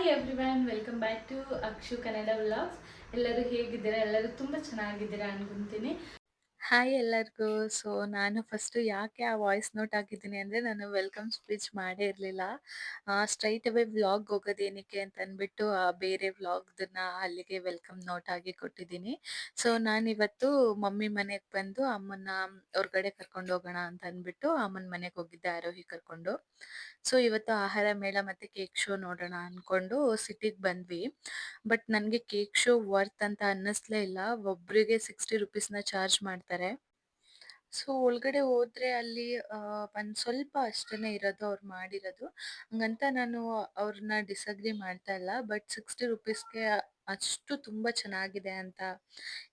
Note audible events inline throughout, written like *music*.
Hi everyone welcome back to Akshu Kannada vlogs. ಎಲ್ಲರೂ ಹೇಗಿದ್ದೀರಾ? ಎಲ್ಲರೂ ತುಂಬ ಚೆನ್ನಾಗಿದ್ದೀರಾ ಅನ್ಕೊಂತೀನಿ. ಹಾಯ್ ಎಲ್ಲರಿಗೂ. ಸೊ, ನಾನು ಫಸ್ಟು ಯಾಕೆ ಆ ವಾಯ್ಸ್ ನೋಟ್ ಆಗಿದ್ದೀನಿ ಅಂದರೆ, ನಾನು ವೆಲ್ಕಮ್ ಸ್ಪೀಚ್ ಮಾಡೇ ಇರಲಿಲ್ಲ. ಸ್ಟ್ರೈಟ್ ಅವೇ ವ್ಲಾಗ್ ಹೋಗೋದೇನಕ್ಕೆ ಅಂತ ಅಂದ್ಬಿಟ್ಟು ಆ, ಬೇರೆ ವ್ಲಾಗ್ದನ್ನ ಅಲ್ಲಿಗೆ ವೆಲ್ಕಮ್ ನೋಟ್ ಆಗಿ ಕೊಟ್ಟಿದ್ದೀನಿ. ಸೊ, ನಾನಿವತ್ತು ಮಮ್ಮಿ ಮನೆಗೆ ಬಂದು ಅಮ್ಮನ ಹೊರ್ಗಡೆ ಕರ್ಕೊಂಡು ಹೋಗೋಣ ಅಂತ ಅಂದ್ಬಿಟ್ಟು ಅಮ್ಮನ ಮನೆಗೆ ಹೋಗಿದ್ದೆ ಆರೋಹಿ ಕರ್ಕೊಂಡು. ಸೊ, ಇವತ್ತು ಆಹಾರ ಮೇಳ ಮತ್ತೆ ಕೇಕ್ ಶೋ ನೋಡೋಣ ಅನ್ಕೊಂಡು ಸಿಟಿಗೆ ಬಂದ್ವಿ. ಬಟ್ ನನಗೆ ಕೇಕ್ ಶೋ ವರ್ತ್ ಅಂತ ಅನ್ನಿಸ್ಲೇ ಇಲ್ಲ. ಒಬ್ರಿಗೆ ಸಿಕ್ಸ್ಟಿ ರುಪೀಸ್ನ ಚಾರ್ಜ್ ಮಾಡ್ತಾರೆ. ಸೊ ಒಳಗಡೆ ಹೋದ್ರೆ ಅಲ್ಲಿ ಒಂದ್ ಸ್ವಲ್ಪ ಅಷ್ಟೇನೆ ಇರೋದು ಅವ್ರು ಮಾಡಿರೋದು. ಹಂಗಂತ ನಾನು ಅವ್ರನ್ನ ಡಿಸಗ್ರಿ ಮಾಡ್ತಾ ಇಲ್ಲ. ಬಟ್ ಸಿಕ್ಸ್ಟಿ ರುಪೀಸ್ಗೆ ಅಷ್ಟು ತುಂಬಾ ಚೆನ್ನಾಗಿದೆ ಅಂತ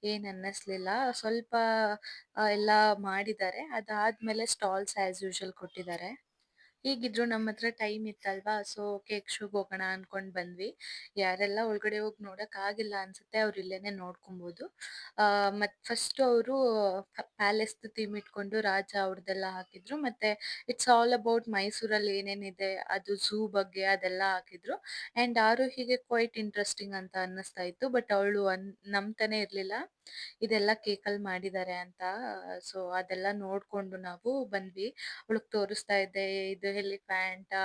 ಏನ್ ಅನ್ನಿಸ್ಲಿಲ್ಲ. ಸ್ವಲ್ಪ ಎಲ್ಲ ಮಾಡಿದ್ದಾರೆ. ಅದಾದ್ಮೇಲೆ ಸ್ಟಾಲ್ಸ್ ಆಸ್ ಯೂಶುವಲ್ ಕೊಟ್ಟಿದ್ದಾರೆ. ಹೀಗಿದ್ರು ನಮ್ಮ ಹತ್ರ ಟೈಮ್ ಇತ್ತಲ್ವಾ? ಸೊ ಕೇಕ್ ಶೂಗ್ ಹೋಗೋಣ ಅನ್ಕೊಂಡ್ ಬಂದ್ವಿ. ಯಾರೆಲ್ಲ ಒಳಗಡೆ ಹೋಗಿ ನೋಡಕ್ ಆಗಿಲ್ಲ ಅನ್ಸುತ್ತೆ, ಅವ್ರು ಇಲ್ಲೇನೆ ನೋಡ್ಕೊಬಹುದು ಆ, ಮತ್ ಫಸ್ಟ್ ಅವರು ಪ್ಯಾಲೇಸ್ ಥೀಮ್ ಇಟ್ಕೊಂಡು ರಾಜ ಅವ್ರದ್ದೆಲ್ಲ ಹಾಕಿದ್ರು. ಮತ್ತೆ ಇಟ್ಸ್ ಆಲ್ ಅಬೌಟ್ ಮೈಸೂರಲ್ಲಿ ಏನೇನಿದೆ, ಅದು ಝೂ ಬಗ್ಗೆ ಅದೆಲ್ಲ ಹಾಕಿದ್ರು. ಅಂಡ್ ಆರೋಹಿಗೆ ಕ್ವೈಟ್ ಇಂಟ್ರೆಸ್ಟಿಂಗ್ ಅಂತ ಅನ್ನಿಸ್ತಾ ಇತ್ತು. ಬಟ್ ಅವಳು ನಂಬ್ತಾನೆ ಇರ್ಲಿಲ್ಲ. ಇದೆಲ್ಲ ಕೇಕಲ್ಲಿ ಮಾಡಿದ್ದಾರೆ ಅಂತ. ಸೊ ಅದೆಲ್ಲ ನೋಡ್ಕೊಂಡು ನಾವು ಬಂದ್ವಿ. ಅವಳಿಗೆ ತೋರಿಸ್ತಾ ಇದ್ದೆ, ಇದು ಎಲಿಫ್ಯಾಂಟ್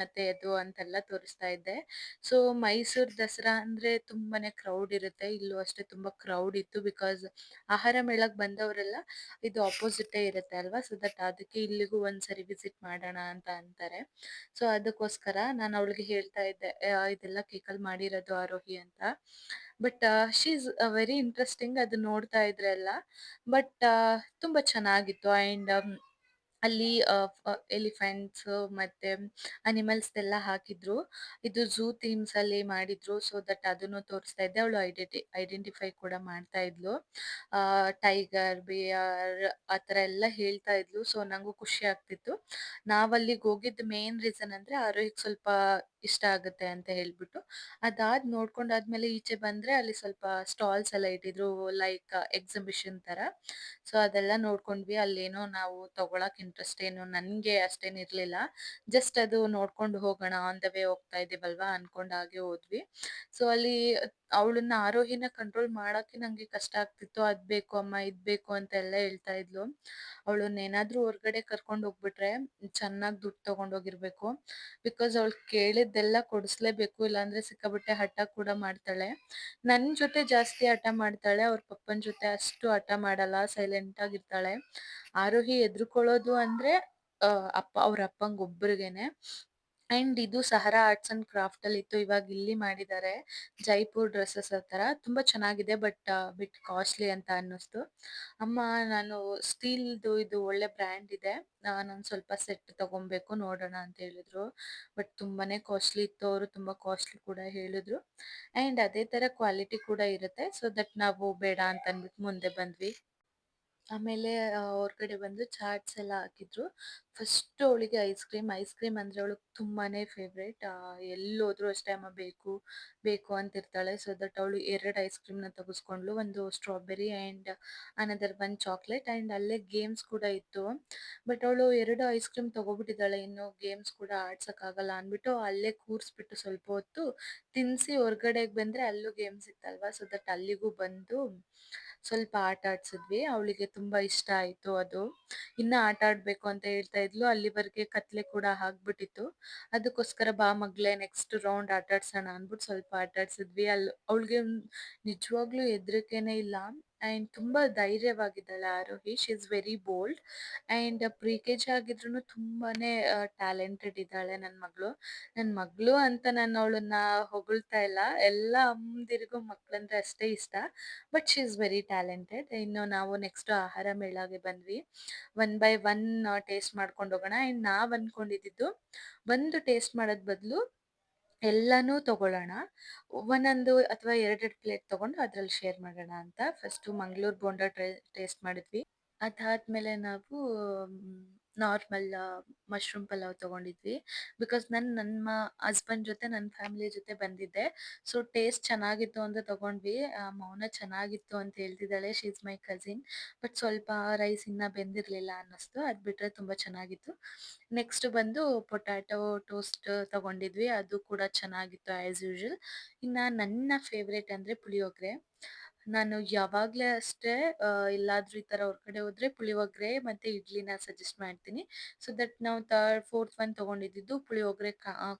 ಮತ್ತೆ ಅದು ಅಂತೆಲ್ಲ ತೋರಿಸ್ತಾ ಇದ್ದೆ. ಸೊ ಮೈಸೂರ್ ದಸರಾ ಅಂದ್ರೆ ತುಂಬಾನೇ ಕ್ರೌಡ್ ಇರುತ್ತೆ. ಇಲ್ಲೂ ಅಷ್ಟೇ ತುಂಬಾ ಕ್ರೌಡ್ ಇತ್ತು ಬಿಕಾಸ್ ಆಹಾರ ಮೇಳಕ್ ಬಂದವರೆಲ್ಲ ಇದು ಅಪೋಸಿಟ್ ಇರುತ್ತೆ ಅಲ್ವಾ? ಸೊ ದಟ್ ಅದಕ್ಕೆ ಇಲ್ಲಿಗೂ ಒಂದ್ಸರಿ ವಿಸಿಟ್ ಮಾಡೋಣ ಅಂತ ಅಂತಾರೆ. ಸೊ ಅದಕ್ಕೋಸ್ಕರ ನಾನು ಅವಳಿಗೆ ಹೇಳ್ತಾ ಇದ್ದೆ ಇದೆಲ್ಲ ಕೇಕಲ್ ಮಾಡಿರೋದು ಆರೋಹಿ ಅಂತ. But she is very interesting ಅದು ನೋಡ್ತಾ ಇದ್ರೆ ಎಲ್ಲ ಬಟ್ ತುಂಬಾ ಚೆನ್ನಾಗಿತ್ತು. ಅಂಡ್ ಅಲ್ಲಿ ಎಲಿಫೆಂಟ್ಸ್ ಮತ್ತೆ ಅನಿಮಲ್ಸ್ ಎಲ್ಲ ಹಾಕಿದ್ರು. ಇದು ಝೂ ಥೀಮ್ಸ್ ಅಲ್ಲಿ ಮಾಡಿದ್ರು. ಸೊ ದಟ್ ಅದನ್ನು ತೋರಿಸ್ತಾ ಇದ್ದೆ. ಅವಳು ಐಡೆಂಟಿ, ಐಡೆಂಟಿಫೈ ಕೂಡ ಮಾಡ್ತಾ ಇದ್ಲು. ಟೈಗರ್, ಬಿಯರ್ ಆತರ ಎಲ್ಲ ಹೇಳ್ತಾ ಇದ್ಲು. ಸೊ ನಂಗೂ ಖುಷಿ ಆಗ್ತಿತ್ತು. ನಾವಲ್ಲಿ ಹೋಗಿದ್ದ ಹೋಗಿದ್ ಮೇನ್ ರೀಸನ್ ಅಂದ್ರೆ ಆರೋಹಿಗ್ ಸ್ವಲ್ಪ ಇಷ್ಟ ಆಗುತ್ತೆ ಅಂತ ಹೇಳ್ಬಿಟ್ಟು. ಅದಾದ್ ನೋಡ್ಕೊಂಡಾದ್ಮೇಲೆ ಈಚೆ ಬಂದ್ರೆ ಅಲ್ಲಿ ಸ್ವಲ್ಪ ಸ್ಟಾಲ್ಸ್ ಎಲ್ಲ ಇಟ್ಟಿದ್ರು ಲೈಕ್ ಎಕ್ಸಿಬಿಷನ್ ತರ. ಸೊ ಅದೆಲ್ಲ ನೋಡ್ಕೊಂಡ್ವಿ. ಅಲ್ಲೇನೋ ನಾವು ತಗೊಳಕ್ ಇಂಟ್ರೆಸ್ಟ್ ಏನು ನನ್ಗೆ ಅಷ್ಟೇನ್ ಇರ್ಲಿಲ್ಲ. ಜಸ್ಟ್ ಅದು ನೋಡ್ಕೊಂಡು ಹೋಗೋಣ ಆನ್ ದ ವೇ ಹೋಗ್ತಾ ಇದೀವಲ್ವಾ ಅನ್ಕೊಂಡ್ ಹಾಗೆ ಹೋದ್ವಿ. ಸೊ ಅಲ್ಲಿ ಅವಳನ್ನ ಆರೋಹಿನ ಕಂಟ್ರೋಲ್ ಮಾಡಕ್ಕೆ ನಂಗೆ ಕಷ್ಟ ಆಗ್ತಿತ್ತು. ಅದ್ ಬೇಕು, ಅಮ್ಮ ಇದ್ ಬೇಕು ಅಂತ ಎಲ್ಲ ಹೇಳ್ತಾ ಇದ್ಲು. ಅವಳನ್ನ ಏನಾದ್ರೂ ಹೊರ್ಗಡೆ ಕರ್ಕೊಂಡು ಹೋಗ್ಬಿಟ್ರೆ ಚೆನ್ನಾಗಿ ದುಡ್ಡು ತಗೊಂಡ್ ಹೋಗಿರ್ಬೇಕು ಬಿಕಾಸ್ ಅವಳು ಕೇಳಿದ್ದೆಲ್ಲ ಕೊಡಿಸ್ಲೇಬೇಕು, ಇಲ್ಲಾಂದ್ರೆ ಸಿಕ್ಕಾಬಿಟ್ಟೆ ಹಠ ಕೂಡ ಮಾಡ್ತಾಳೆ. ನನ್ನ ಜೊತೆ ಜಾಸ್ತಿ ಹಠ ಮಾಡ್ತಾಳೆ, ಅವ್ರ ಪಪ್ಪನ ಜೊತೆ ಅಷ್ಟು ಹಠ ಮಾಡಲ್ಲ ಸೈಲೆಂಟ್ ಆಗಿರ್ತಾಳೆ ಆರೋಹಿ ಎದ್ರುಕೊಳ್ಳೋದು ಅಂದ್ರೆ ಅಪ್ಪ, ಅವ್ರ ಅಪ್ಪಂಗ್ ಒಬ್ರಿಗೇನೆ. ಅಂಡ್ ಇದು ಸಹರಾ ಆರ್ಟ್ಸ್ ಅಂಡ್ ಕ್ರಾಫ್ಟ್ ಅಲ್ಲಿ ಇತ್ತು, ಇವಾಗ ಇಲ್ಲಿ ಮಾಡಿದ್ದಾರೆ. ಜೈಪುರ್ ಡ್ರೆಸ್ಸಸ್ ತರ ತುಂಬಾ ಚೆನ್ನಾಗಿದೆ, ಬಟ್ ಬಿಟ್ ಕಾಸ್ಟ್ಲಿ ಅಂತ ಅನ್ನಿಸ್ತು. ಅಮ್ಮ, ನಾನು ಸ್ಟೀಲ್ ಇದು ಒಳ್ಳೆ ಬ್ರ್ಯಾಂಡ್ ಇದೆ. ನಾನು ಸ್ವಲ್ಪ ಸೆಟ್ ತಗೊಬೇಕು, ನೋಡೋಣ ಅಂತ ಹೇಳಿದ್ರು. ಬಟ್ ತುಂಬಾನೇ ಕಾಸ್ಟ್ಲಿ ಇತ್ತು. ಅವರು ತುಂಬಾ ಕಾಸ್ಟ್ಲಿ ಕೂಡ ಹೇಳಿದ್ರು. ಅಂಡ್ ಅದೇ ತರ ಕ್ವಾಲಿಟಿ ಕೂಡ ಇರುತ್ತೆ. ಸೊ ದಟ್ ನಾವು ಬೇಡ ಅಂತ ಅನ್ಬಿಟ್ಟು ಮುಂದೆ ಬಂದ್ವಿ. ಆಮೇಲೆ ಹೊರಗಡೆ ಬಂದು ಚಾರ್ಟ್ಸ್ ಎಲ್ಲ ಹಾಕಿದ್ರು. ಫಸ್ಟ್ ಅವಳಿಗೆ ಐಸ್ ಕ್ರೀಮ್ ಐಸ್ ಕ್ರೀಮ್ ಅಂದ್ರೆ ಅವಳಿಗೆ ತುಂಬಾನೇ ಫೇವ್ರೇಟ್ ಎಲ್ಲೋದ್ರೂ ಅಷ್ಟೇ ಅಮ್ಮ ಬೇಕು ಬೇಕು ಅಂತ ಇರ್ತಾಳೆ ಸೊ ದಟ್ ಅವಳು ಎರಡು ಐಸ್ನ ತೆಗೆಸ್ಕೊಂಡ್ಲು ಒಂದು strawberry and another one chocolate and ಅಲ್ಲೇ ಗೇಮ್ಸ್ ಕೂಡ ಇತ್ತು. ಬಟ್ ಅವಳು ಎರಡು ಐಸ್ ಕ್ರೀಮ್ ತಗೋಬಿಟ್ಟಿದ್ದಾಳೆ. ಇನ್ನು ಗೇಮ್ಸ್ ಕೂಡ ಆಡ್ಸಕ್ ಅಂದ್ಬಿಟ್ಟು ಅಲ್ಲೇ ಕೂರ್ಸ್ಬಿಟ್ಟು ಸ್ವಲ್ಪ ಹೊತ್ತು ತಿನ್ಸಿ ಹೊರ್ಗಡೆಗೆ ಬಂದ್ರೆ ಅಲ್ಲೂ ಗೇಮ್ಸ್ ಇತ್ತಲ್ವಾ? ಸೊ ದಟ್ ಅಲ್ಲಿಗೂ ಬಂದು ಸ್ವಲ್ಪ ಆಟ ಆಡ್ಸಿದ್ವಿ ಅವಳಿಗೆ ತುಂಬಾ ಇಷ್ಟ ಆಯ್ತು ಅದು. ಇನ್ನ ಆಟ ಆಡ್ಬೇಕು ಅಂತ ಹೇಳ್ತಾ ಇದ್ಲು ಅಲ್ಲಿವರೆಗೆ ಕತ್ಲೆ ಕೂಡ ಆಗ್ಬಿಟ್ಟಿತ್ತು. ಅದಕ್ಕೋಸ್ಕರ ಬಾ ಮಗ್ಲೇ ನೆಕ್ಸ್ಟ್ ರೌಂಡ್ ಆಟಾಡ್ಸೋಣ ಅಂದ್ಬಿಟ್ಟು ಸ್ವಲ್ಪ ಆಟಾಡ್ಸಿದ್ವಿ. ಅಲ್ಲಿ ಅವಳಿಗೆ ನಿಜವಾಗ್ಲೂ ಹೆದ್ರಿಕೆನೆ ಇಲ್ಲ. ಅಂಡ್ ತುಂಬಾ ಧೈರ್ಯವಾಗಿದ್ದಾಳೆ Arohi. She is very bold and pre K G ಆಗಿದ್ರು ತುಂಬಾನೇ ಟ್ಯಾಲೆಂಟೆಡ್ ಇದ್ದಾಳೆ ನನ್ನ ಮಗಳು. ನನ್ನ ಮಗಳು ಅಂತ ನಾನು ಅವಳನ್ನ ಹೊಗಳ್ತಾ ಇಲ್ಲ. ಎಲ್ಲ ಅಮ್ಮಂದಿರಿಗೂ ಮಕ್ಕಳಂದ್ರೆ ಅಷ್ಟೇ ಇಷ್ಟ. But she is very talented ಇನ್ನು ನಾವು ನೆಕ್ಸ್ಟ್ ಆಹಾರ ಮೇಳಗೆ ಬಂದ್ವಿ. ಒನ್ ಬೈ ಒನ್ ಟೇಸ್ಟ್ ಮಾಡ್ಕೊಂಡು ಹೋಗೋಣ. ಅಂಡ್ ನಾವು ಅನ್ಕೊಂಡಿದ್ದು ಒಂದು ಟೇಸ್ಟ್ ಮಾಡೋದ್ ಬದಲು ಎಲ್ಲಾನು ತಗೊಳ್ಳೋಣ. ಒಂದೊಂದು ಅಥವಾ ಎರಡೆರಡು ಪ್ಲೇಟ್ ತಗೊಂಡು ಅದ್ರಲ್ಲಿ ಶೇರ್ ಮಾಡೋಣ ಅಂತ. ಫಸ್ಟು ಮಂಗಳೂರು ಬೋಂಡಾ ಟೇಸ್ಟ್ ಮಾಡಿದ್ವಿ. ಅದಾದ್ಮೇಲೆ ನಾವು ನಾರ್ಮಲ್ ಮಶ್ರೂಮ್ ಪಲಾವ್ ತಗೊಂಡಿದ್ವಿ. ಬಿಕಾಸ್ ನಾನು ನನ್ನ ಹಸ್ಬೆಂಡ್ ಜೊತೆ ನನ್ನ ಫ್ಯಾಮಿಲಿ ಜೊತೆ ಬಂದಿದ್ದೆ. ಸೊ, ಟೇಸ್ಟ್ ಚೆನ್ನಾಗಿತ್ತು ಅಂತ ತಗೊಂಡ್ವಿ. ಮೌನ ಚೆನ್ನಾಗಿತ್ತು ಅಂತ ಹೇಳ್ತಿದ್ದಾಳೆ. She is my cousin but ಸ್ವಲ್ಪ ರೈಸ್ ಇನ್ನ ಬೆಂದಿರಲಿಲ್ಲ ಅನ್ನಿಸ್ತು. ಅದು ಬಿಟ್ಟರೆ ತುಂಬ ಚೆನ್ನಾಗಿತ್ತು. ನೆಕ್ಸ್ಟ್ ಬಂದು ಪೊಟ್ಯಾಟೊ ಟೋಸ್ಟ್ ತಗೊಂಡಿದ್ವಿ. ಅದು ಕೂಡ ಚೆನ್ನಾಗಿತ್ತು ಆ್ಯಸ್ ಯೂಶುವಲ್ ಇನ್ನು ನನ್ನ ಫೇವ್ರೇಟ್ ಅಂದರೆ ಪುಳಿಯೋಗರೆ. ನಾನು ಯಾವಾಗ್ಲೇ ಅಷ್ಟೇ ಎಲ್ಲಾದ್ರೂ ಈ ತರ ಹೊರಗಡೆ ಹೋದ್ರೆ ಪುಳಿಯೋಗರೆ ಮತ್ತೆ ಇಡ್ಲಿನ ಸಜೆಸ್ಟ್ ಮಾಡ್ತೀನಿ. ಸೊ ದಟ್ ನಾವು ಥರ್ಡ್ ಫೋರ್ತ್ ಒನ್ ತಗೊಂಡಿದ್ದು ಪುಳಿಯೋಗರೆ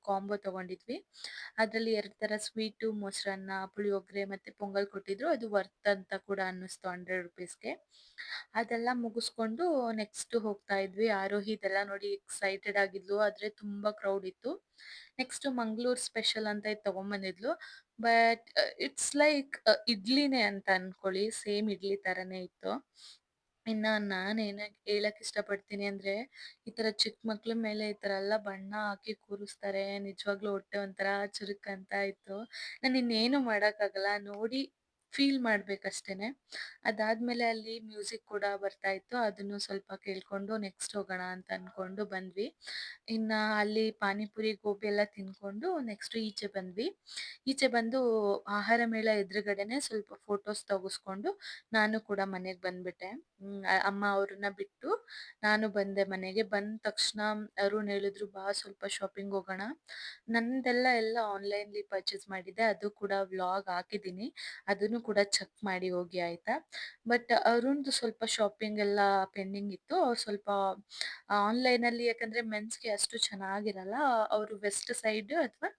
ಕಾಂಬೋ ತಗೊಂಡಿದ್ವಿ. ಅದ್ರಲ್ಲಿ ಎರಡು ತರ ಸ್ವೀಟು ಮೊಸರನ್ನ, ಪುಳಿಯೋಗರೆ ಮತ್ತೆ ಪೊಂಗಲ್ ಕೊಟ್ಟಿದ್ರು. ಅದು ವರ್ತ್ ಅಂತ ಕೂಡ ಅನ್ನಿಸ್ತು ಹಂಡ್ರೆಡ್ ರುಪೀಸ್ಗೆ. ಅದೆಲ್ಲ ಮುಗಿಸ್ಕೊಂಡು ನೆಕ್ಸ್ಟ್ ಹೋಗ್ತಾ ಇದ್ವಿ. ಆರೋಹಿ ಇದೆಲ್ಲ ನೋಡಿ ಎಕ್ಸೈಟೆಡ್ ಆಗಿದ್ಲು. ಆದ್ರೆ ತುಂಬಾ ಕ್ರೌಡ್ ಇತ್ತು. ನೆಕ್ಸ್ಟ್ ಮಂಗಳೂರು ಸ್ಪೆಷಲ್ ಅಂತ ಇದು ತಗೊಂಬಂದಿದ್ಲು. ಬಟ್ ಇಟ್ಸ್ ಲೈಕ್ ಇಡ್ಲಿನೇ ಅಂತ ಅನ್ಕೊಳ್ಳಿ, ಸೇಮ್ ಇಡ್ಲಿ ತರನೇ ಇತ್ತು. ಇನ್ನ ನಾನು ಏನ ಹೇಳಕ್ ಇಷ್ಟಪಡ್ತೀನಿ ಅಂದ್ರೆ, ಈ ತರ ಚಿಕ್ಕ ಮಕ್ಳ ಮೇಲೆ ಈ ತರ ಎಲ್ಲ ಬಣ್ಣ ಹಾಕಿ ಕೂರಿಸ್ತಾರೆ, ನಿಜವಾಗ್ಲೂ ಹೊಟ್ಟೆ ಒಂಥರ ಚುರುಕ್ ಅಂತ ಇತ್ತು. ನಾನು ಇನ್ನೇನು ಮಾಡಕ್ಕಾಗಲ್ಲ, ನೋಡಿ ಫೀಲ್ ಮಾಡ್ಬೇಕಷ್ಟೇನೆ. ಅದಾದ್ಮೇಲೆ ಅಲ್ಲಿ ಮ್ಯೂಸಿಕ್ ಕೂಡ ಬರ್ತಾ ಇತ್ತು. ಅದನ್ನು ಸ್ವಲ್ಪ ಕೇಳ್ಕೊಂಡು ನೆಕ್ಸ್ಟ್ ಹೋಗೋಣ ಅಂತ ಅನ್ಕೊಂಡು ಬಂದ್ವಿ. ಇನ್ನ ಅಲ್ಲಿ ಪಾನಿಪುರಿ, ಗೋಬಿ ಎಲ್ಲ ತಿನ್ಕೊಂಡು ನೆಕ್ಸ್ಟ್ ಈಚೆ ಬಂದ್ವಿ. ಈಚೆ ಬಂದು ಆಹಾರ ಮೇಳ ಎದುರುಗಡೆನೆ ಸ್ವಲ್ಪ ಫೋಟೋಸ್ ತೆಗೆಸ್ಕೊಂಡು ನಾನು ಕೂಡ ಮನೆಗೆ ಬಂದ್ಬಿಟ್ಟೆ. ಅಮ್ಮ ಅವ್ರನ್ನ ಬಿಟ್ಟು ನಾನು ಬಂದೆ ಮನೆಗೆ. ಬಂದ ತಕ್ಷಣ ಅರುಣ್ ಹೇಳಿದ್ರು, ಬಾ, ಸ್ವಲ್ಪ ಶಾಪಿಂಗ್ ಹೋಗೋಣ. ನಂದೆಲ್ಲ ಎಲ್ಲ ಆನ್ಲೈನ್ಲಿ ಪರ್ಚೇಸ್ ಮಾಡಿದ್ದೆ. ಅದು ಕೂಡ ವ್ಲಾಗ್ ಹಾಕಿದ್ದೀನಿ. ಅದನ್ನು ಕೂಡ ಚೆಕ್ ಮಾಡಿ ಹೋಗಿ, ಆಯ್ತಾ? ಬಟ್ ಅರುಣ್ದು ಸ್ವಲ್ಪ ಶಾಪಿಂಗ್ ಎಲ್ಲ ಪೆಂಡಿಂಗ್ ಇತ್ತು. ಅವ್ರು ಸ್ವಲ್ಪ ಆನ್ಲೈನ್ ಅಲ್ಲಿ ಯಾಕಂದ್ರೆ ಮೆನ್ಸ್ಗೆ ಅಷ್ಟು ಚೆನ್ನಾಗಿರಲ್ಲ. ಅವರು ವೆಸ್ಟ್ ಸೈಡ್ ಅಥವಾ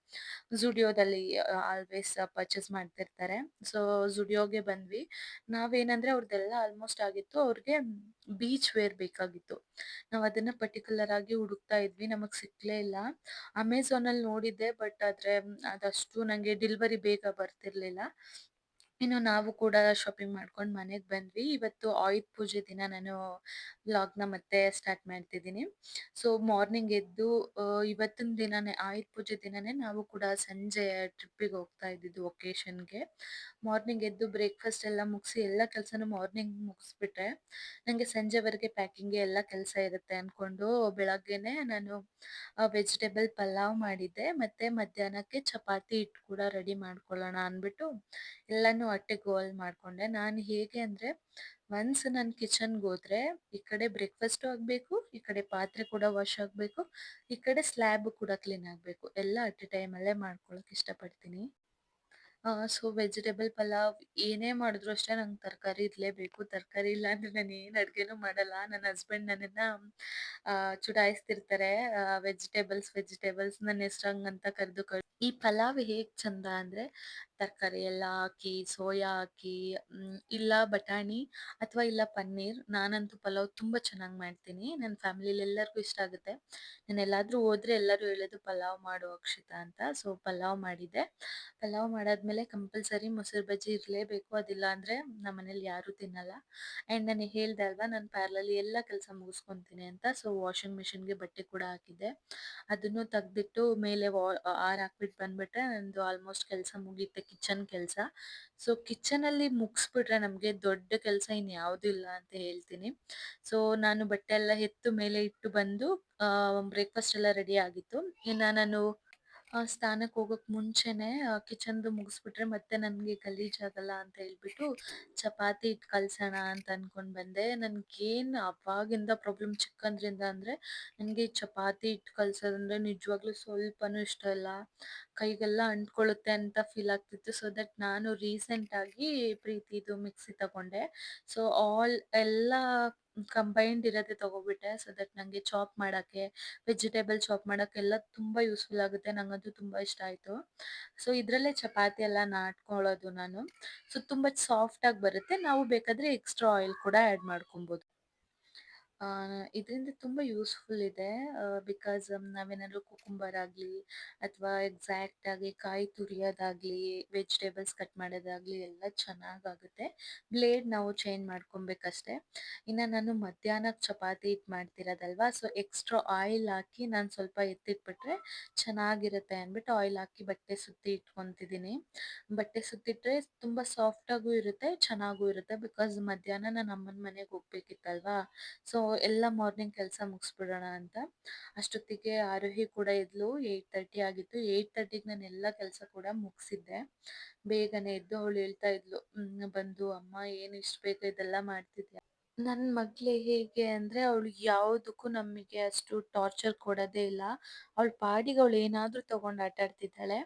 ಜುಡಿಯೋದಲ್ಲಿ ಆಲ್ವೇಸ್ ಪರ್ಚೇಸ್ ಮಾಡ್ತಿರ್ತಾರೆ. ಸೊ ಜುಡಿಯೋಗೆ ಬಂದ್ವಿ. ನಾವೇನಂದ್ರೆ ಅವ್ರದ್ದೆಲ್ಲ ಆಲ್ಮೋಸ್ಟ್ ಆಗಿತ್ತು. ಅವ್ರಿಗೆ ಬೀಚ್ ವೇರ್ ಬೇಕಾಗಿತ್ತು. ನಾವು ಅದನ್ನ ಪರ್ಟಿಕ್ಯುಲರ್ ಆಗಿ ಹುಡುಕ್ತಾ ಇದ್ವಿ, ನಮಗ್ ಸಿಕ್ಲೇ ಇಲ್ಲ. ಅಮೆಝಾನ್ ಅಲ್ಲಿ ನೋಡಿದ್ದೆ ಬಟ್ ಆದ್ರೆ, ಅದಷ್ಟು ನಂಗೆ ಡೆಲಿವರಿ ಬೇಗ ಬರ್ತಿರ್ಲಿಲ್ಲ. ಇನ್ನು ನಾವು ಕೂಡ ಶಾಪಿಂಗ್ ಮಾಡ್ಕೊಂಡು ಮನೆಗೆ ಬಂದ್ವಿ. ಇವತ್ತು ಆಯುಧ ಪೂಜೆ ದಿನ ನಾನು ವ್ಲಾಗ್ನ ಮತ್ತೆ ಸ್ಟಾರ್ಟ್ ಮಾಡ್ತಿದ್ದೀನಿ. ಸೊ ಮಾರ್ನಿಂಗ್ ಎದ್ದು ಇವತ್ತಿನ ದಿನನೇ, ಆಯುಧ ಪೂಜೆ ದಿನನೇ ನಾವು ಕೂಡ ಸಂಜೆ ಟ್ರಿಪ್ಪಿಗೆ ಹೋಗ್ತಾ ಇದ್ದಿದ್ದು ಒಕೇಶನ್ಗೆ ಮಾರ್ನಿಂಗ್ ಎದ್ದು ಬ್ರೇಕ್ಫಾಸ್ಟ್ ಎಲ್ಲ ಮುಗಿಸಿ, ಎಲ್ಲ ಕೆಲಸನೂ ಮಾರ್ನಿಂಗ್ ಮುಗಿಸ್ಬಿಟ್ರೆ ನನಗೆ ಸಂಜೆವರೆಗೆ ಪ್ಯಾಕಿಂಗ್ ಎಲ್ಲ ಕೆಲಸ ಇರುತ್ತೆ ಅನ್ಕೊಂಡು ಬೆಳಗ್ಗೆನೆ ನಾನು ವೆಜಿಟೇಬಲ್ ಪಲಾವ್ ಮಾಡಿದ್ದೆ. ಮತ್ತೆ ಮಧ್ಯಾಹ್ನಕ್ಕೆ ಚಪಾತಿ ಹಿಟ್ಟು ಕೂಡ ರೆಡಿ ಮಾಡ್ಕೊಳ್ಳೋಣ ಅಂದ್ಬಿಟ್ಟು ಎಲ್ಲಾನು ಹೊಟ್ಟೆ ಗೋಲ್ ಮಾಡ್ಕೊಂಡೆ. ನಾನು ಹೇಗೆ ಅಂದ್ರೆ ಒನ್ಸ್ ನಾನು ಕಿಚನ್ಗೆ ಹೋದ್ರೆ, ಈ ಕಡೆ ಬ್ರೇಕ್ಫಾಸ್ಟು ಆಗ್ಬೇಕು, ಈ ಕಡೆ ಪಾತ್ರೆ ಕೂಡ ವಾಶ್ ಆಗ್ಬೇಕು, ಈ ಕಡೆ ಸ್ಲ್ಯಾಬ್ ಕೂಡ ಕ್ಲೀನ್ ಆಗ್ಬೇಕು. ಎಲ್ಲ ಅಟ್ ಎ ಟೈಮ್ ಅಲ್ಲೇ ಮಾಡ್ಕೊಳಕ್ ಇಷ್ಟಪಡ್ತೀನಿ. ಸೊ ವೆಜಿಟೇಬಲ್ ಪಲಾವ್ ಏನೇ ಮಾಡಿದ್ರು ಅಷ್ಟೇ ನಂಗೆ ತರಕಾರಿ ಇರಲೇಬೇಕು. ತರಕಾರಿ ಇಲ್ಲ ಅಂದ್ರೆ ನಾನು ಏನು ಅಡುಗೆನೂ ಮಾಡಲ್ಲ. ನನ್ನ ಹಸ್ಬೆಂಡ್ ನನ್ನನ್ನ ಚುಡಾಯಿಸ್ತಿರ್ತಾರೆ. ವೆಜಿಟೇಬಲ್ಸ್ ವೆಜಿಟೇಬಲ್ಸ್ ನನ್ನ ಹೆಸ್ರಂಗ್ ಅಂತ ಕರೆದು ಈ ಪಲಾವ್ ಹೇಗೆ ಚಂದ ಅಂದ್ರೆ ತರಕಾರಿ ಎಲ್ಲ ಹಾಕಿ, ಸೋಯಾ ಹಾಕಿ ಇಲ್ಲ ಬಟಾಣಿ ಅಥವಾ ಇಲ್ಲ ಪನ್ನೀರ್ ನಾನಂತೂ ಪಲಾವ್ ತುಂಬಾ ಚೆನ್ನಾಗಿ ಮಾಡ್ತೀನಿ. ನನ್ನ ಫ್ಯಾಮಿಲಿಲಿ ಎಲ್ಲರಿಗೂ ಇಷ್ಟ ಆಗುತ್ತೆ. ನಾನು ಎಲ್ಲಾದರೂ ಹೋದರೆ ಎಲ್ಲರೂ ಹೇಳೋದು ಪಲಾವ್ ಮಾಡು ಅಕ್ಷಿತ ಅಂತ. ಸೊ, ಪಲಾವ್ ಮಾಡಿದ್ದೆ. ಪಲಾವ್ ಮಾಡಾದ್ಮೇಲೆ ಕಂಪಲ್ಸರಿ ಮೊಸರು ಬಜ್ಜಿ ಇರಲೇಬೇಕು. ಅದಿಲ್ಲ ಅಂದರೆ ನಮ್ಮ ಮನೇಲಿ ಯಾರು ತಿನ್ನಲ್ಲ. ಅಂಡ್ ನಾನು ಹೇಳ್ದೆ ಅಲ್ವಾ, ನಾನು ಪ್ಯಾರ್ಲಲ್ಲಿ ಎಲ್ಲ ಕೆಲಸ ಮುಗಿಸ್ಕೊಂತೀನಿ ಅಂತ. ಸೊ ವಾಷಿಂಗ್ ಮಿಷಿನ್ಗೆ ಬಟ್ಟೆ ಕೂಡ ಹಾಕಿದ್ದೆ. ಅದನ್ನು ತೆಗ್ದಿಟ್ಟು ಮೇಲೆ ವಾ ಆರ್ ಹಾಕ್ಬಿಟ್ಟು ಬಂದ್ಬಿಟ್ರೆ ನಂದು ಆಲ್ಮೋಸ್ಟ್ ಕೆಲಸ ಮುಗೀತೆ. ಕಿಚನ್ ಕೆಲಸ. ಸೊ ಕಿಚನ್ ಅಲ್ಲಿ ಮುಗಿಸ್ಬಿಟ್ರೆ ನಮಗೆ ದೊಡ್ಡ ಕೆಲಸ ಇನ್ ಯಾವುದು ಇಲ್ಲ ಅಂತ ಹೇಳ್ತೀನಿ. ಸೊ ನಾನು ಬಟ್ಟೆ ಎಲ್ಲ ಎತ್ತು ಮೇಲೆ ಇಟ್ಟು ಬಂದು ಬ್ರೇಕ್ಫಾಸ್ಟ್ ಎಲ್ಲ ರೆಡಿ ಆಗಿತ್ತು. ಇನ್ನು ನಾನು ಸ್ನಾನಕ್ಕೆ ಹೋಗೋಕ್ ಮುಂಚೆನೆ ಕಿಚನ್ದು ಮುಗಿಸ್ಬಿಟ್ರೆ ಮತ್ತೆ ನನ್ಗೆ ಗಲೀಜಾಗಲ್ಲ ಅಂತ ಹೇಳ್ಬಿಟ್ಟು ಚಪಾತಿ ಹಿಟ್ ಕಲ್ಸೋಣ ಅಂತ ಅನ್ಕೊಂಡ್ ಬಂದೆ. ನನ್ಗೇನ್ ಅವಾಗಿಂದ ಪ್ರಾಬ್ಲಮ್ ಚಿಕ್ಕಂದ್ರಿಂದ ಅಂದ್ರೆ ನನ್ಗೆ ಚಪಾತಿ ಹಿಟ್ ಕಲ್ಸೋದಂದ್ರೆ ನಿಜವಾಗ್ಲೂ ಸ್ವಲ್ಪನೂ ಇಷ್ಟ ಇಲ್ಲ. ಕೈಗೆಲ್ಲ ಅಂಟ್ಕೊಳ್ಳುತ್ತೆ ಅಂತ ಫೀಲ್ ಆಗ್ತಿತ್ತು. ಸೊ ದಟ್ ನಾನು ರೀಸೆಂಟ್ ಆಗಿ ಪ್ರೀತಿದು ಮಿಕ್ಸಿ ತಗೊಂಡೆ. ಸೊ ಆಲ್ ಎಲ್ಲ ಕಂಬೈನ್ಡ್ ಇರೋದೇ ತಗೋಬಿಟ್ಟೆ ಸೊ ದಟ್ ನಂಗೆ ಚಾಪ್ ಮಾಡಕ್ಕೆ ವೆಜಿಟೇಬಲ್ ಚಾಪ್ ಮಾಡಕ್ಕೆಲ್ಲ ತುಂಬಾ ಯೂಸ್ಫುಲ್ ಆಗುತ್ತೆ, ನಂಗಂತೂ ತುಂಬಾ ಇಷ್ಟ ಆಯ್ತು. ಸೊ ಇದ್ರಲ್ಲೇ ಚಪಾತಿ ಎಲ್ಲ ನಾಟ್ಕೊಳ್ಳೋದು ನಾನು. ಸೊ ತುಂಬಾ ಸಾಫ್ಟ್ ಆಗಿ ಬರುತ್ತೆ, ನಾವು ಬೇಕಾದ್ರೆ ಎಕ್ಸ್ಟ್ರಾ ಆಯಿಲ್ ಕೂಡ ಆಡ್ ಮಾಡ್ಕೊಬಹುದು ಆ, ಇದರಿಂದ ತುಂಬಾ ಯೂಸ್ಫುಲ್ ಇದೆ. ಬಿಕಾಸ್ ನಾವೇನಾದ್ರು ಕುಕುಂಬರ್ ಆಗ್ಲಿ ಅಥವಾ ಎಕ್ಸಾಕ್ಟ್ ಆಗಿ ಕಾಯಿ ತುರಿಯೋದಾಗ್ಲಿ ವೆಜಿಟೇಬಲ್ಸ್ ಕಟ್ ಮಾಡೋದಾಗ್ಲಿ ಎಲ್ಲ ಚೆನ್ನಾಗಾಗುತ್ತೆ. ಬ್ಲೇಡ್ ನಾವು ಚೇಂಜ್ ಮಾಡ್ಕೊಬೇಕಷ್ಟೇ. ಇನ್ನ ನಾನು ಮಧ್ಯಾಹ್ನ ಚಪಾತಿ ಇಟ್ ಮಾಡ್ತಿರೋದಲ್ವಾ ಸೊ ಎಕ್ಸ್ಟ್ರಾ ಆಯಿಲ್ ಹಾಕಿ ನಾನು ಸ್ವಲ್ಪ ಎತ್ತಿಟ್ಬಿಟ್ರೆ ಚೆನ್ನಾಗಿರುತ್ತೆ ಅಂದ್ಬಿಟ್ಟು ಆಯಿಲ್ ಹಾಕಿ ಬಟ್ಟೆ ಸುತ್ತಿ ಇಟ್ಕೊಂತಿದೀನಿ ಬಟ್ಟೆ ಸುತ್ತಿಟ್ರೆ ತುಂಬಾ ಸಾಫ್ಟ್ ಆಗೂ ಇರುತ್ತೆ ಚೆನ್ನಾಗೂ ಇರುತ್ತೆ ಬಿಕಾಸ್ ಮಧ್ಯಾಹ್ನ ನಾನು ಅಮ್ಮನ ಮನೆಗೆ ಹೋಗ್ಬೇಕಿತ್ತಲ್ವಾ ಸೊ ಎಲ್ಲ ಮಾರ್ನಿಂಗ್ ಕೆಲಸ ಮುಗಿಸ್ಬಿಡೋಣ ಅಂತ. ಅಷ್ಟೊತ್ತಿಗೆ ಆರೋಹಿ ಕೂಡ ಇದ್ಲು ಏಯ್ಟ್ ತರ್ಟಿ ಆಗಿತ್ತು. ಏಯ್ಟ್ ತರ್ಟಿಗೆ ನಾನು ಎಲ್ಲ ಕೆಲಸ ಕೂಡ ಮುಗಿಸಿದ್ದೆ. ಬೇಗನೆ ಎದ್ದು ಅವಳು ಹೇಳ್ತಾ ಇದ್ಲು ಬಂದು ಅಮ್ಮ ಏನು ಇಷ್ಟು ಬೇಗ ಇದೆಲ್ಲ ಮಾಡ್ತಿದ್ಯಾ? ನನ್ನ ಮಗ್ಳು ಹೇಗೆ ಅಂದ್ರೆ ಅವ್ಳು ಯಾವುದಕ್ಕೂ ನಮಗೆ ಅಷ್ಟು ಟಾರ್ಚರ್ ಕೊಡೋದೇ ಇಲ್ಲ. ಅವ್ಳ ಪಾಡಿಗೆ ಅವ್ಳು ಏನಾದ್ರೂ ತಗೊಂಡು ಆಟ ಆಡ್ತಿದ್ದಾಳೆ.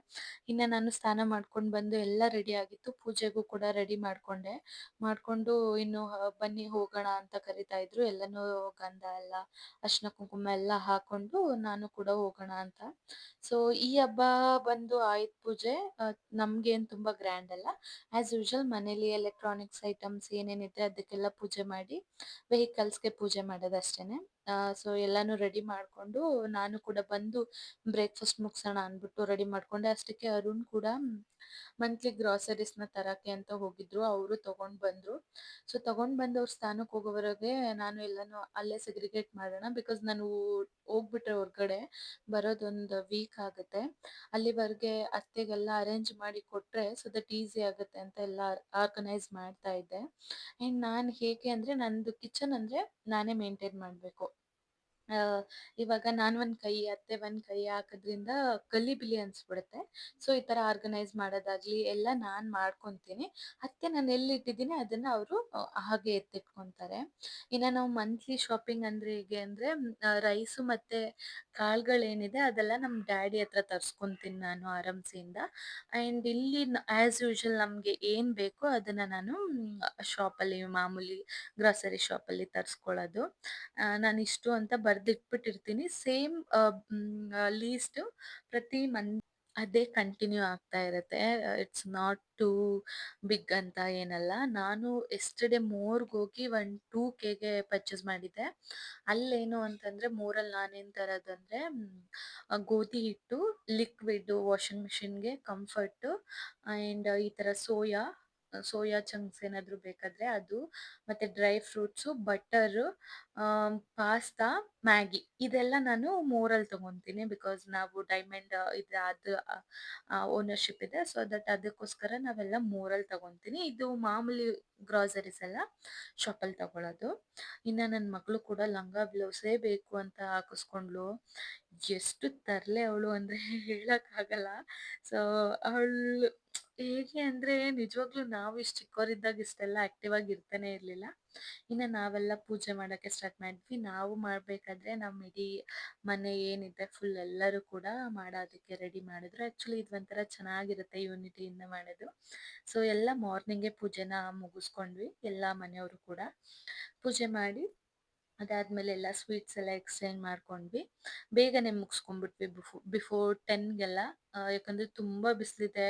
ಇನ್ನ ನಾನು ಸ್ನಾನ ಮಾಡ್ಕೊಂಡು ಬಂದು ಎಲ್ಲ ರೆಡಿ ಆಗಿತ್ತು. ಪೂಜೆಗೂ ಕೂಡ ರೆಡಿ ಮಾಡ್ಕೊಂಡೆ. ಮಾಡ್ಕೊಂಡು ಇನ್ನು ಬನ್ನಿ ಹೋಗೋಣ ಅಂತ ಕರಿತಾ ಇದ್ರು. ಎಲ್ಲಾನು ಗಂಧ ಎಲ್ಲ ಅರಿಶಿನ ಕುಂಕುಮ ಎಲ್ಲ ಹಾಕೊಂಡು ನಾನು ಕೂಡ ಹೋಗೋಣ ಅಂತ. ಸೊ ಈ ಹಬ್ಬ ಬಂದು ಆಯುಧ ಪೂಜೆ. ಅಹ್, ಏನ್ ತುಂಬಾ ಗ್ರ್ಯಾಂಡ್ ಅಲ್ಲ. ಆಸ್ ಯೂಶಲ್ ಮನೇಲಿ ಎಲೆಕ್ಟ್ರಾನಿಕ್ಸ್ ಐಟಮ್ಸ್ ಏನೇನಿದೆ ಅದಕ್ಕೆಲ್ಲ ಪೂಜೆ ಮಾಡಿ ವೆಹಿಕಲ್ಸ್ಗೆ ಪೂಜೆ ಮಾಡೋದಷ್ಟೇನೆ ಸೊ ಎಲ್ಲಾನು ರೆಡಿ ಮಾಡ್ಕೊಂಡು ನಾನು ಕೂಡ ಬಂದು ಬ್ರೇಕ್ಫಾಸ್ಟ್ ಮುಗಿಸೋಣ ಅಂದ್ಬಿಟ್ಟು ರೆಡಿ ಮಾಡ್ಕೊಂಡೆ. ಅಷ್ಟಕ್ಕೆ ಅರುಣ್ ಕೂಡ ಮಂತ್ಲಿ ನ ತರಕ್ಕೆ ಅಂತ ಹೋಗಿದ್ರು. ಅವರು ತಗೊಂಡ್ ಬಂದ್ರು. ಸೊ ತಗೊಂಡ್ ಬಂದು ಅವ್ರ ಸ್ಥಾನಕ್ಕೆ ಹೋಗೋವರೆಗೆ ನಾನು ಎಲ್ಲಾನು ಅಲ್ಲೇ ಸೆಗ್ರಿಗೇಟ್ ಮಾಡೋಣ ಬಿಕಾಸ್ ನಾನು ಹೋಗ್ಬಿಟ್ರೆ ಹೊರ್ಗಡೆ ಬರೋದೊಂದು ವೀಕ್ ಆಗುತ್ತೆ. ಅಲ್ಲಿವರೆಗೆ ಅತ್ತೆಗೆಲ್ಲ ಅರೇಂಜ್ ಮಾಡಿ ಕೊಟ್ರೆ ಸೊ ದಟ್ ಈಸಿ ಆಗುತ್ತೆ ಅಂತ ಎಲ್ಲ ಆರ್ಗನೈಸ್ ಮಾಡ್ತಾ ಇದ್ದೆ. ಅಂಡ್ ನಾನು ಹೇಗೆ ಅಂದ್ರೆ ನಂದು ಕಿಚನ್ ಅಂದ್ರೆ ನಾನೇ ಮೇಂಟೈನ್ ಮಾಡಬೇಕು. ಇವಾಗ ನಾನು ಒಂದು ಕೈ, ಅತ್ತೆ ಒಂದು ಕೈ ಹಾಕೋದ್ರಿಂದ ಗಲಿಬಿಲಿ ಅನ್ಸ್ಬಿಡುತ್ತೆ. ಸೊ, ಈ ತರ ಆರ್ಗನೈಸ್ ಮಾಡೋದಾಗ್ಲಿ ಎಲ್ಲ ನಾನು ಮಾಡ್ಕೊಂತೀನಿ. ಅತ್ತೆ ನಾನು ಎಲ್ಲಿಟ್ಟಿದ್ದೀನಿ ಅದನ್ನ ಅವರು ಹಾಗೆ ಎತ್ತಿಟ್ಕೊಂತಾರೆ. ಇನ್ನ ನಾವು ಮಂತ್ಲಿ ಶಾಪಿಂಗ್ ಅಂದ್ರೆ ಹೇಗೆ ಅಂದರೆ ರೈಸು ಮತ್ತು ಕಾಳುಗಳೇನಿದೆ ಅದೆಲ್ಲ ನಮ್ಮ ಡ್ಯಾಡಿ ಹತ್ರ ತರ್ಸ್ಕೊಂತೀನಿ ನಾನು ಆರಾಮ್ಸೆಯಿಂದ. ಅಂಡ್ ಇಲ್ಲಿ ಆಸ್ ಯೂಶುವಲ್ ನಮಗೆ ಏನ್ ಬೇಕೋ ಅದನ್ನ ನಾನು ಶಾಪಲ್ಲಿ ಮಾಮೂಲಿ ಗ್ರಾಸರಿ ಶಾಪಲ್ಲಿ ತರ್ಸ್ಕೊಳ್ಳೋದು. ನಾನು ಇಷ್ಟು ಅಂತ ಬರೆದಿಟ್ಬಿಟ್ಟಿರ್ತೀನಿ. ಸೇಮ್ ಲೀಸ್ಟು ಪ್ರತಿ ಮಂತ್ ಅದೇ ಕಂಟಿನ್ಯೂ ಆಗ್ತಾ ಇರುತ್ತೆ. ಇಟ್ಸ್ ನಾಟ್ ಟು ಬಿಗ್ ಅಂತ ಏನಲ್ಲ. ನಾನು ಎಸ್ಟರ್ಡೇ ಮೋರ್ಗೆ ಹೋಗಿ ಒಂದು ಟೂ ಕೆಗೆ ಪರ್ಚೇಸ್ ಮಾಡಿದ್ದೆ. ಅಲ್ಲೇನು ಅಂತಂದರೆ ಮೋರಲ್ಲಿ ನಾನೇನು ತರೋದಂದರೆ ಗೋಧಿ ಹಿಟ್ಟು ಲಿಕ್ವಿಡ್ ವಾಷಿಂಗ್ ಮಿಷಿನ್ಗೆ ಕಂಫರ್ಟು ಆ್ಯಂಡ್ ಈ ಥರ ಸೋಯಾ ಸೋಯಾ ಚಂಕ್ಸ್ ಏನಾದರೂ ಬೇಕಾದರೆ ಅದು, ಮತ್ತೆ dry fruits, butter pasta, Maggi. ಇದೆಲ್ಲ ನಾನು ಮೋರಲ್ಲಿ ತೊಗೊತೀನಿ ಬಿಕಾಸ್ ನಾವು ಡೈಮಂಡ್, ಇದು ಅದು ಓನರ್ಶಿಪ್ ಇದೆ. ಸೊ ದಟ್ ಅದಕ್ಕೋಸ್ಕರ ನಾವೆಲ್ಲ ಮೋರಲ್ಲಿ ತೊಗೊತೀನಿ. ಇದು ಮಾಮೂಲಿ ಗ್ರಾಸರೀಸ್ ಎಲ್ಲ ಶಾಪಲ್ಲಿ ತಗೊಳ್ಳೋದು ಇನ್ನು ನನ್ನ ಮಗಳು ಕೂಡ ಲಂಗ ಬ್ಲೌಸೇ ಬೇಕು ಅಂತ ಹಾಕಿಸ್ಕೊಂಡ್ಳು. ಎಷ್ಟು ತರಲೆ ಅವಳು ಅಂದರೆ *laughs* ಹೇಳೋಕ್ಕಾಗಲ್ಲ. ಸೊ ಅವಳು ಹೇಗೆ ಅಂದರೆ ನಿಜವಾಗ್ಲೂ ನಾವು ಇಷ್ಟು ಚಿಕ್ಕವರಿದ್ದಾಗ ಇಷ್ಟೆಲ್ಲ ಆಕ್ಟಿವ್ ಆಗಿ ಇರ್ತಾನೆ ಇರಲಿಲ್ಲ. ಇನ್ನು ನಾವೆಲ್ಲ ಪೂಜೆ ಮಾಡೋಕ್ಕೆ ಸ್ಟಾರ್ಟ್ ಮಾಡಿದ್ವಿ. ನಾವು ಮಾಡಬೇಕಾದ್ರೆ ನಮ್ಮ ಇಡೀ ಮನೆ ಏನಿದೆ ಫುಲ್ ಎಲ್ಲರೂ ಕೂಡ ಮಾಡೋದಕ್ಕೆ ರೆಡಿ ಮಾಡಿದ್ರು. ಆ್ಯಕ್ಚುಲಿ ಇದು ಒಂಥರ ಚೆನ್ನಾಗಿರುತ್ತೆ ಯೂನಿಟಿಯಿಂದ ಮಾಡೋದು. ಸೊ ಎಲ್ಲ ಮಾರ್ನಿಂಗೇ ಪೂಜೆನ ಮುಗಿಸ್ಕೊಂಡ್ವಿ. ಎಲ್ಲ ಮನೆಯವರು ಕೂಡ ಪೂಜೆ ಮಾಡಿ ಅದಾದ್ಮೇಲೆ ಎಲ್ಲ ಸ್ವೀಟ್ಸ್ ಎಲ್ಲ ಎಕ್ಸ್ಚೇಂಜ್ ಮಾಡ್ಕೊಂಡ್ವಿ. ಬೇಗನೆ ಮುಗಿಸ್ಕೊಂಡ್ಬಿಟ್ವಿ ಬಿಫೋ ಬಿಫೋರ್ ಟೆನ್ಗೆಲ್ಲ ಯಾಕಂದ್ರೆ ತುಂಬ ಬಿಸಿಲಿದೆ.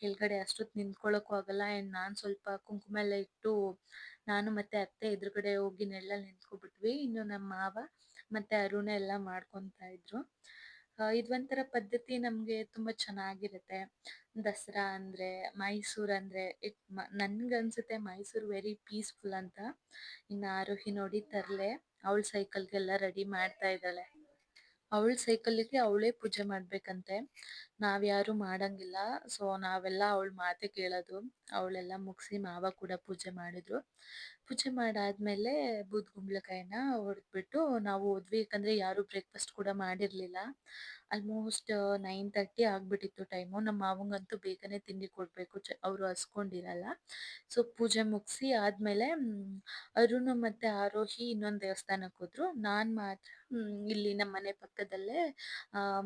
ಕೆಳಗಡೆ ಅಷ್ಟೊತ್ತು ನಿಂತ್ಕೊಳ್ಳೋಕ್ಕೂ ಆಗಲ್ಲ. ಆ್ಯಂಡ್ ನಾನು ಸ್ವಲ್ಪ ಕುಂಕುಮ ಎಲ್ಲ ಇಟ್ಟು ನಾನು ಮತ್ತೆ ಅತ್ತೆ ಎದುರುಗಡೆ ಹೋಗಿ ನೆಲ್ಲ ನಿಂತ್ಕೊಬಿಟ್ವಿ. ಇನ್ನು ನಮ್ಮ ಮಾವ ಮತ್ತೆ ಅರುಣ ಎಲ್ಲ ಮಾಡ್ಕೊತಾ ಇದ್ರು. ಇದು ಒಂತರ ಪದ್ಧತಿ ನಮಗೆ ತುಂಬಾ ಚೆನ್ನಾಗಿರುತ್ತೆ. ದಸರಾ ಅಂದ್ರೆ ಮೈಸೂರು ಅಂದ್ರೆ ಇಟ್ ನನ್ಗನ್ಸುತ್ತೆ ಮೈಸೂರು ವೆರಿ ಪೀಸ್ಫುಲ್ ಅಂತ. ಇನ್ನ ಆರೋಹಿ ನೋಡಿ ತರಲೆ, ಅವಳ ಸೈಕಲ್ಗೆಲ್ಲ ರೆಡಿ ಮಾಡ್ತಾ ಇದ್ದಾಳೆ. ಅವಳ ಸೈಕಲ್ಗೆ ಅವಳೇ ಪೂಜೆ ಮಾಡಬೇಕಂತೆ. ನಾವ್ಯಾರು ಮಾಡಂಗಿಲ್ಲ. ಸೊ ನಾವೆಲ್ಲ ಅವಳ ಮಾತೆ ಕೇಳೋದು. ಅವಳೆಲ್ಲ ಮುಗಿಸಿ ಮಾವ ಕೂಡ ಪೂಜೆ ಮಾಡಿದ್ರು. ಪೂಜೆ ಮಾಡಾದ್ಮೇಲೆ ಬೂದ್ಗುಂಬಳಕಾಯಿನ ಹೊಡೆದ್ಬಿಟ್ಟು ನಾವು ಹೋದ್ವಿ ಯಾಕಂದ್ರೆ ಯಾರು ಬ್ರೇಕ್ಫಾಸ್ಟ್ ಕೂಡ ಮಾಡಿರಲಿಲ್ಲ. ಆಲ್ಮೋಸ್ಟ್ ನೈನ್ ತರ್ಟಿ ಆಗಿಬಿಟ್ಟಿತ್ತು ಟೈಮು ನಮ್ಮ ಮಾವಂಗಂತೂ ಬೇಗನೆ ತಿಂಡಿ ಕೊಡಬೇಕು. ಚ, ಅವರು ಹಸ್ಕೊಂಡಿರಲ್ಲ. ಸೊ ಪೂಜೆ ಮುಗಿಸಿ ಆದಮೇಲೆ ಅರುಣ್ ಮತ್ತು ಆರೋಹಿ ಇನ್ನೊಂದು ದೇವಸ್ಥಾನಕ್ಕೆ ಹೋದ್ರು. ನಾನು ಮಾತ್ರ ಇಲ್ಲಿ ನಮ್ಮ ಮನೆ ಪಕ್ಕದಲ್ಲೇ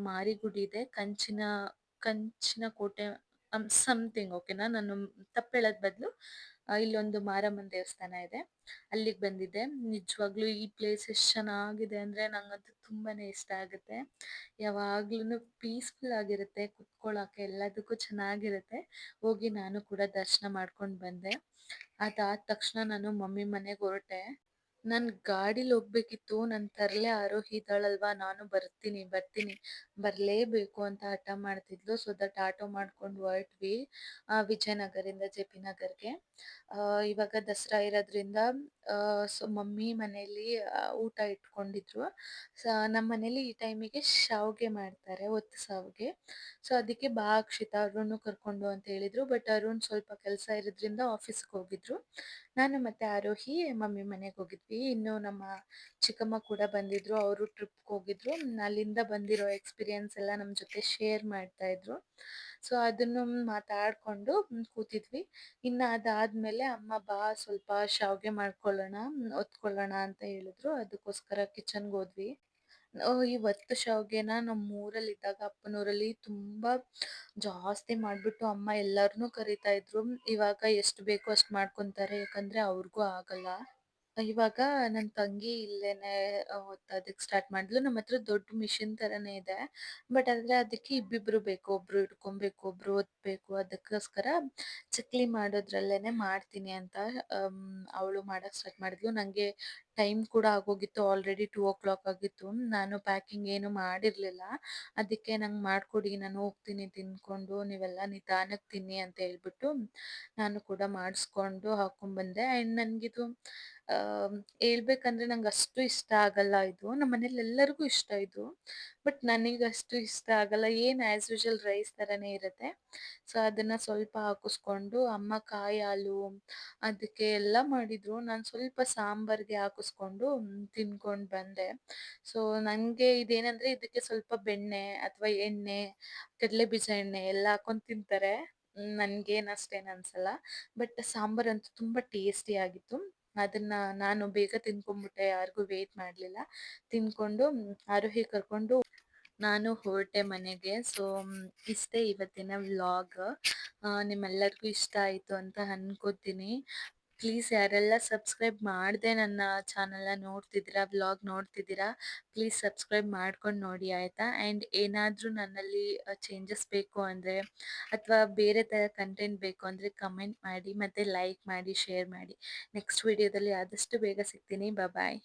ಮಾರಿಗುಡಿ ಇದೆ. ಕಂಚಿನ ಕಂಚಿನ ಕೋಟೆ ಸಮಥಿಂಗ್ ಓಕೆನಾ ನಾನು ತಪ್ಪು ಹೇಳೋದ್ ಬದಲು ಇಲ್ಲೊಂದು ಮಾರಮ್ಮನ ದೇವಸ್ಥಾನ ಇದೆ. ಅಲ್ಲಿಗೆ ಬಂದಿದ್ದೆ. ನಿಜವಾಗ್ಲೂ ಈ ಪ್ಲೇಸ್ ಎಷ್ಟು ಚೆನ್ನಾಗಿದೆ ಅಂದರೆ ನಂಗಂತೂ ತುಂಬಾ ಇಷ್ಟ ಆಗುತ್ತೆ. ಯಾವಾಗ್ಲೂ ಪೀಸ್ಫುಲ್ ಆಗಿರುತ್ತೆ ಕುತ್ಕೊಳ್ಳೋಕೆ ಎಲ್ಲದಕ್ಕೂ ಚೆನ್ನಾಗಿರುತ್ತೆ. ಹೋಗಿ ನಾನು ಕೂಡ ದರ್ಶನ ಮಾಡ್ಕೊಂಡು ಬಂದೆ. ಅದಾದ ತಕ್ಷಣ ನಾನು ಮಮ್ಮಿ ಮನೆಗೆ ಹೊರಟೆ. ನಾನು ಗಾಡೀಲಿ ಹೋಗ್ಬೇಕಿತ್ತು ನನ್ನ ತರಲೆ ಆರೋಹಿ ಇದ್ದಾಳಲ್ವಾ ನಾನು ಬರ್ತೀನಿ ಬರ್ತೀನಿ. ಬರಲೇಬೇಕು ಅಂತ ಹಠ ಮಾಡ್ತಿದ್ಲು. ಸೊ ದಟ್ ಆಟೋ ಮಾಡ್ಕೊಂಡು ಹೊರಟ್ವಿ ವಿಜಯನಗರಿಂದ, ಜೆ ಪಿ ನಗರ್ಗೆ. ಇವಾಗ ದಸರಾ ಇರೋದ್ರಿಂದ ಸೊ, ಮಮ್ಮಿ ಮನೇಲಿ ಊಟ ಇಟ್ಕೊಂಡಿದ್ರು. ಸೊ ನಮ್ಮ ಮನೇಲಿ ಈ ಟೈಮಿಗೆ ಶಾವ್ಗೆ ಮಾಡ್ತಾರೆ, ಒತ್ತು ಶಾವ್ಗೆ. ಸೊ ಅದಕ್ಕೆ ಬಾ ಅಕ್ಷಿತ ಅರುಣ್ ಕರ್ಕೊಂಡು ಅಂತ ಹೇಳಿದ್ರು. ಬಟ್ ಅರುಣ್ ಸ್ವಲ್ಪ ಕೆಲಸ ಇರೋದ್ರಿಂದ ಆಫೀಸ್ಗೆ ಹೋಗಿದ್ರು. ನಾನು ಮತ್ತೆ ಆರೋಹಿ, ಮಮ್ಮಿ ಮನೆಗೆ ಹೋಗಿದ್ವಿ. ಇನ್ನು ನಮ್ಮ ಚಿಕ್ಕಮ್ಮ ಕೂಡ ಬಂದಿದ್ರು. ಅವರು ಟ್ರಿಪ್ಗೆ ಹೋಗಿದ್ರು. ಅಲ್ಲಿಂದ ಬಂದಿರೋ ಎಕ್ಸ್ಪೀರಿಯನ್ಸ್ ಎಲ್ಲ ನಮ್ಮ ಜೊತೆ ಶೇರ್ ಮಾಡ್ತಾ ಇದ್ರು. ಸೊ ಅದನ್ನು ಮಾತಾಡ್ಕೊಂಡು ಕೂತಿದ್ವಿ. ಇನ್ನು ಅದಾದ್ಮೇಲೆ ಅಮ್ಮ ಬಾ, ಸ್ವಲ್ಪ ಶಾವ್ಗೆ ಮಾಡ್ಕೊಳ್ಳೋಣ ಒತ್ಕೊಳ್ಳೋಣ ಅಂತ ಹೇಳಿದ್ರು. ಅದಕ್ಕೋಸ್ಕರ ಕಿಚನ್ಗೆ ಹೋದ್ವಿ. ಇವತ್ತು ಶಾವ್ಗೆನ ನಮ್ಮ ಊರಲ್ಲಿ ಇದ್ದಾಗ ಅಪ್ಪನೂರಲ್ಲಿ ತುಂಬಾ ಜಾಸ್ತಿ ಮಾಡ್ಬಿಟ್ಟು ಅಮ್ಮ ಎಲ್ಲರನ್ನೂ ಕರಿತಾ ಇದ್ರು. ಇವಾಗ ಎಷ್ಟು ಬೇಕೋ ಅಷ್ಟು ಮಾಡ್ಕೊಂತಾರೆ. ಯಾಕಂದ್ರೆ ಅವ್ರಿಗೂ ಆಗಲ್ಲ. ಇವಾಗ ನನ್ ತಂಗಿ ಇಲ್ಲೇನೆ ಅ, ಒತ್ತೋದಕ್ ಸ್ಟಾರ್ಟ್ ಮಾಡಿದ್ಲು. ನಮ್ಮ ಹತ್ರ ದೊಡ್ಡ ಮಿಷಿನ್ ತರಾನೇ ಇದೆ. ಬಟ್ ಆದ್ರೆ ಅದಕ್ಕೆ ಇಬ್ಬಿಬ್ರು ಬೇಕು. ಒಬ್ರು ಇಟ್ಕೊಬೇಕು ಒಬ್ರು ಓದ್ಬೇಕು ಅದಕ್ಕೋಸ್ಕರ ಚಕ್ಲಿ ಮಾಡೋದ್ರಲ್ಲೇನೆ ಮಾಡ್ತೀನಿ ಅಂತ ಅವಳು ಮಾಡಕ್ ಸ್ಟಾರ್ಟ್ ಮಾಡಿದ್ಲು. ನಂಗೆ ಟೈಮ್ ಕೂಡ ಆಗೋಗಿತ್ತು. ಆಲ್ರೆಡಿ 2:00 ಆಗಿತ್ತು. ನಾನು ಪ್ಯಾಕಿಂಗ್ ಏನು ಮಾಡಿರ್ಲಿಲ್ಲ. ಅದಕ್ಕೆ ನಂಗೆ ಮಾಡ್ಕೊಡಿ ನಾನು ಹೋಗ್ತೀನಿ ತಿನ್ಕೊಂಡು, ನೀವೆಲ್ಲ ನಿಧಾನಕ್ ತಿನ್ನಿ ಅಂತ ಹೇಳ್ಬಿಟ್ಟು ನಾನು ಕೂಡ ಮಾಡಿಸ್ಕೊಂಡು ಹಾಕೊಂಡ್ ಬಂದೆ. ಅಂಡ್ ನನ್ಗಿದು ಆ, ಹೇಳ್ಬೇಕಂದ್ರೆ ನಂಗೆ ಅಷ್ಟು ಇಷ್ಟ ಆಗಲ್ಲ ಇದು. ನಮ್ಮ ಮನೇಲಿ ಎಲ್ಲರಿಗೂ ಇಷ್ಟ ಇದು. ಬಟ್ ನನಗಷ್ಟು ಇಷ್ಟ ಆಗಲ್ಲ. ಏನ್ ಆಸ್ ಯೂಶುವಲ್ ರೈಸ್ ತರಾನೇ ಇರುತ್ತೆ. ಸೊ ಅದನ್ನ ಸ್ವಲ್ಪ ಹಾಕಿಸ್ಕೊಂಡು ಅಮ್ಮ ಕಾಯಿ ಹಾಲು ಅದಕ್ಕೆ ಎಲ್ಲ ಮಾಡಿದ್ರು. ನಾನು ಸ್ವಲ್ಪ ಸಾಂಬಾರ್ಗೆ ಹಾಕಿಸ್ಕೊಂಡು ತಿನ್ಕೊಂಡು ಬಂದೆ. ಸೊ ನಂಗೆ ಇದೇನಂದ್ರೆ ಇದಕ್ಕೆ ಸ್ವಲ್ಪ ಬೆಣ್ಣೆ ಅಥವಾ ಎಣ್ಣೆ, ಕಡಲೆ ಬೀಜ ಎಣ್ಣೆ ಎಲ್ಲ ಹಾಕೊಂಡ್ ತಿಂತಾರೆ. ನನಗೇನು ಅಷ್ಟೇನ್ ಅನ್ಸಲ್ಲ. ಬಟ್ ಸಾಂಬಾರಂತೂ ತುಂಬಾ ಟೇಸ್ಟಿ ಆಗಿತ್ತು. ಅದನ್ನ ನಾನು ಬೇಗ ತಿನ್ಕೊಂಡ್ಬಿಟ್ಟೆ. ಯಾರಿಗೂ ವೇಟ್ ಮಾಡ್ಲಿಲ್ಲ. ತಿನ್ಕೊಂಡು ಆರೋಹಿ ಕರ್ಕೊಂಡು ನಾನು ಹೊರಟೆ ಮನೆಗೆ. ಸೊ ಇಷ್ಟೇ ಇವತ್ತಿನ ವ್ಲಾಗ್. ನಿಮ್ಮೆಲ್ಲರಿಗೂ ಇಷ್ಟ ಆಯ್ತು ಅಂತ ಅನ್ಕೋತೀನಿ. ಪ್ಲೀಸ್ ಯಾರೆಲ್ಲ ಸಬ್ಸ್ಕ್ರೈಬ್ ಮಾಡದೆ ನನ್ನ ಚಾನಲ್‌ನ ನೋಡ್ತಿದ್ದೀರಾ, ವ್ಲಾಗ್ ನೋಡ್ತಿದ್ದೀರಾ, ಪ್ಲೀಸ್ ಸಬ್ಸ್ಕ್ರೈಬ್ ಮಾಡ್ಕೊಂಡು ನೋಡಿ ಆಯ್ತಾ? ಆ್ಯಂಡ್ ಏನಾದರೂ ನನ್ನಲ್ಲಿ ಚೇಂಜಸ್ ಬೇಕು ಅಂದ್ರೆ ಅಥವಾ ಬೇರೆ ಥರ ಕಂಟೆಂಟ್ ಬೇಕು ಅಂದ್ರೆ ಕಮೆಂಟ್ ಮಾಡಿ, ಮತ್ತೆ ಲೈಕ್ ಮಾಡಿ, ಶೇರ್ ಮಾಡಿ. ನೆಕ್ಸ್ಟ್ ವಿಡಿಯೋದಲ್ಲಿ ಆದಷ್ಟು ಬೇಗ ಸಿಗ್ತೀನಿ. ಬಾಯ್.